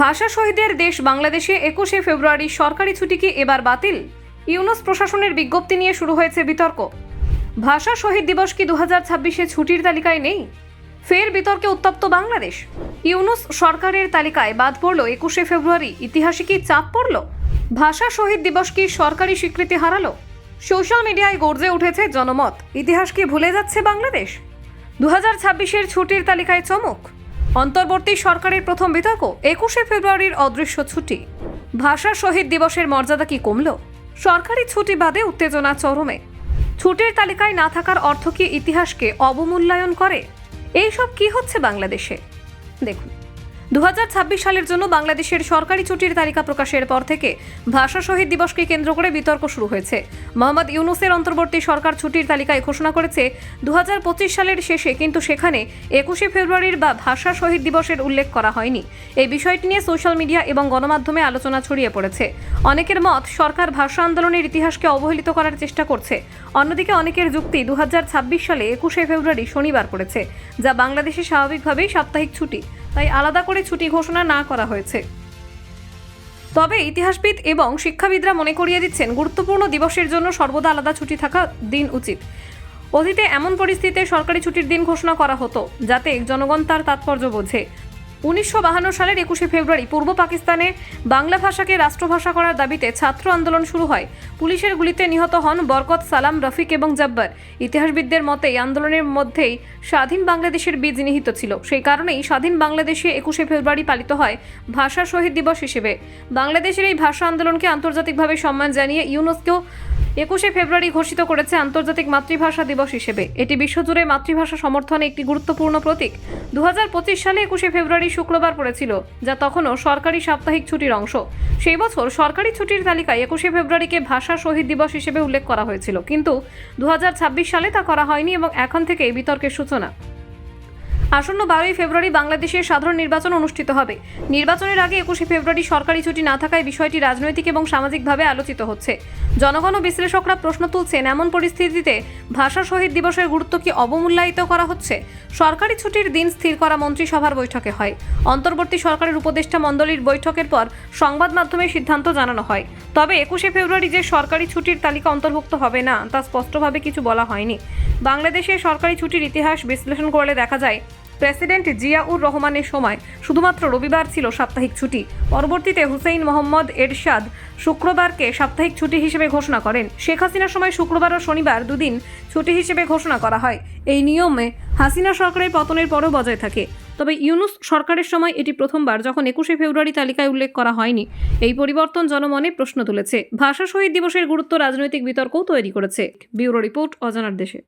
ভাষা শহীদের দেশ বাংলাদেশে একুশে ফেব্রুয়ারি সরকারি ছুটি কি এবার বাতিল। ইউনুস প্রশাসনের বিজ্ঞপ্তি নিয়ে শুরু হয়েছে বিতর্ক। ভাষা শহীদ দিবস কি দু হাজার ছাব্বিশে ছুটির তালিকায় নেই? ফের বিতর্কে উত্তপ্ত বাংলাদেশ। ইউনুস সরকারের তালিকায় বাদ পড়ল একুশে ফেব্রুয়ারি। ইতিহাসে কি চাপ পড়ল? ভাষা শহীদ দিবস কি সরকারি স্বীকৃতি হারালো? সোশ্যাল মিডিয়ায় গর্জে উঠেছে জনমত। ইতিহাস কি ভুলে যাচ্ছে বাংলাদেশ? দু হাজার ছাব্বিশের ছুটির তালিকায় চমক। অন্তর্বর্তী সরকারের প্রথম বিতর্ক একুশে ফেব্রুয়ারির অদৃশ্য ছুটি। ভাষা শহীদ দিবসের মর্যাদা কি কমল? সরকারি ছুটি বাদে উত্তেজনা চরমে। ছুটির তালিকায় না থাকার অর্থ কি ইতিহাসকে অবমূল্যায়ন করে? এইসব কি হচ্ছে বাংলাদেশে? দেখুন। দু হাজার ছাব্বিশ সালের জন্য বাংলাদেশের সরকারি ছুটির তালিকা প্রকাশের পর থেকে ভাষা শহীদ দিবসকে কেন্দ্র করে বিতর্ক শুরু হয়েছে। মোহাম্মদ ইউনুসের অন্তর্বর্তী সরকার ছুটির তালিকায় ঘোষণা করেছে, দুহাজার পঁচিশ সালের শেষে কিন্তু সেখানে একুশে ফেব্রুয়ারির বা ভাষা শহীদ দিবসের উল্লেখ করা হয়নি। এই বিষয়টি নিয়ে সোশ্যাল মিডিয়া এবং গণমাধ্যমে আলোচনা ছড়িয়ে পড়েছে। অনেকের মত, সরকার ভাষা আন্দোলনের ইতিহাসকে অবহেলিত করার চেষ্টা করছে। অন্যদিকে অনেকের যুক্তি দু হাজার ছাব্বিশ সালে একুশে ফেব্রুয়ারি শনিবার পড়েছে, যা বাংলাদেশে স্বাভাবিকভাবেই সাপ্তাহিক ছুটি। তাই আলাদা করে ছুটি ঘোষণা না করা হয়েছে। তবে ইতিহাসবিদ এবং শিক্ষাবিদরা মনে করিয়ে দিচ্ছেন, গুরুত্বপূর্ণ দিবসের জন্য সর্বদা আলাদা ছুটি থাকা দিন উচিত। অতীতে এমন পরিস্থিতিতে সরকারি ছুটির দিন ঘোষণা করা হতো, যাতে জনগণ তার তাৎপর্য বোঝে। উনিশশো সালের একুশে ফেব্রুয়ারি পূর্ব পাকিস্তানে বাংলা ভাষাকে রাষ্ট্রভাষা করার দাবিতে ছাত্র আন্দোলন শুরু হয়। পুলিশের গুলিতে নিহত হন বরকত সালাম, রফিক এবং জব্বার। ইতিহাসবিদদের মতে, এই আন্দোলনের মধ্যেই স্বাধীন বাংলাদেশের বীজ নিহিত ছিল। সেই কারণেই স্বাধীন বাংলাদেশে একুশে ফেব্রুয়ারি পালিত হয় ভাষা শহীদ দিবস হিসেবে। বাংলাদেশের এই ভাষা আন্দোলনকে আন্তর্জাতিকভাবে সম্মান জানিয়ে ইউনেস্কো একুশে ফেব্রুয়ারি ঘোষিত করেছে আন্তর্জাতিক মাতৃভাষা দিবস হিসেবে। এটি বিশ্বজুড়ে মাতৃভাষা সমর্থনে একটি গুরুত্বপূর্ণ প্রতীক। দু হাজার পঁচিশ সালে একুশে ফেব্রুয়ারি শুক্রবার পড়েছিল, যা তখনও সরকারি সাপ্তাহিক ছুটির অংশ। সেই বছর সরকারি ছুটির তালিকায় একুশে ফেব্রুয়ারিকে ভাষা শহীদ দিবস হিসেবে উল্লেখ করা হয়েছিল, কিন্তু দু হাজার ছাব্বিশ সালে তা করা হয়নি এবং এখন থেকেই বিতর্কের সূচনা। আসন্ন বারোই ফেব্রুয়ারি বাংলাদেশে সাধারণ নির্বাচন অনুষ্ঠিত হবে। নির্বাচনের আগে একুশে ফেব্রুয়ারি সরকারি ছুটি না থাকায় বিষয়টি রাজনৈতিক এবং সামাজিকভাবে আলোচিত হচ্ছে। জনগণ ও বিশ্লেষকরা প্রশ্ন তুলছেন, এমন পরিস্থিতিতে ভাষা শহীদ দিবসের গুরুত্ব কি অবমূল্যায়িত করা হচ্ছে? সরকারি ছুটির দিন স্থির করা মন্ত্রিসভার বৈঠকে হয়। অন্তর্বর্তী সরকারের উপদেষ্টা মণ্ডলীর বৈঠকের পর সংবাদ মাধ্যমে সিদ্ধান্ত জানানো হয়। তবে একুশে ফেব্রুয়ারি যে সরকারি ছুটির তালিকা অন্তর্ভুক্ত হবে না, তা স্পষ্টভাবে কিছু বলা হয়নি। বাংলাদেশে সরকারি ছুটির ইতিহাস বিশ্লেষণ করলে দেখা যায় প্রেসিডেন্ট জিয়াউর রহমানের সময় শুধুমাত্র রবিবার ছিল সাপ্তাহিক ছুটি। পরবর্তীতে হুসেইন মোহাম্মদ এরশাদ শুক্রবারকে সাপ্তাহিক ছুটি হিসেবে ঘোষণা করেন। শেখ হাসিনার সময় শুক্রবার ও শনিবার দুদিন ছুটি হিসেবে ঘোষণা করা হয়। এই নিয়মে হাসিনা সরকারের পতনের পরও বজায় থাকে। তবে ইউনুস সরকারের সময় এটি প্রথমবার যখন একুশে ফেব্রুয়ারি তালিকায় উল্লেখ করা হয়নি। এই পরিবর্তন জনমনে প্রশ্ন তুলেছে। ভাষা শহীদ দিবসের গুরুত্ব রাজনৈতিক বিতর্কও তৈরি করেছে। ব্যুরো রিপোর্ট অজানার দেশে।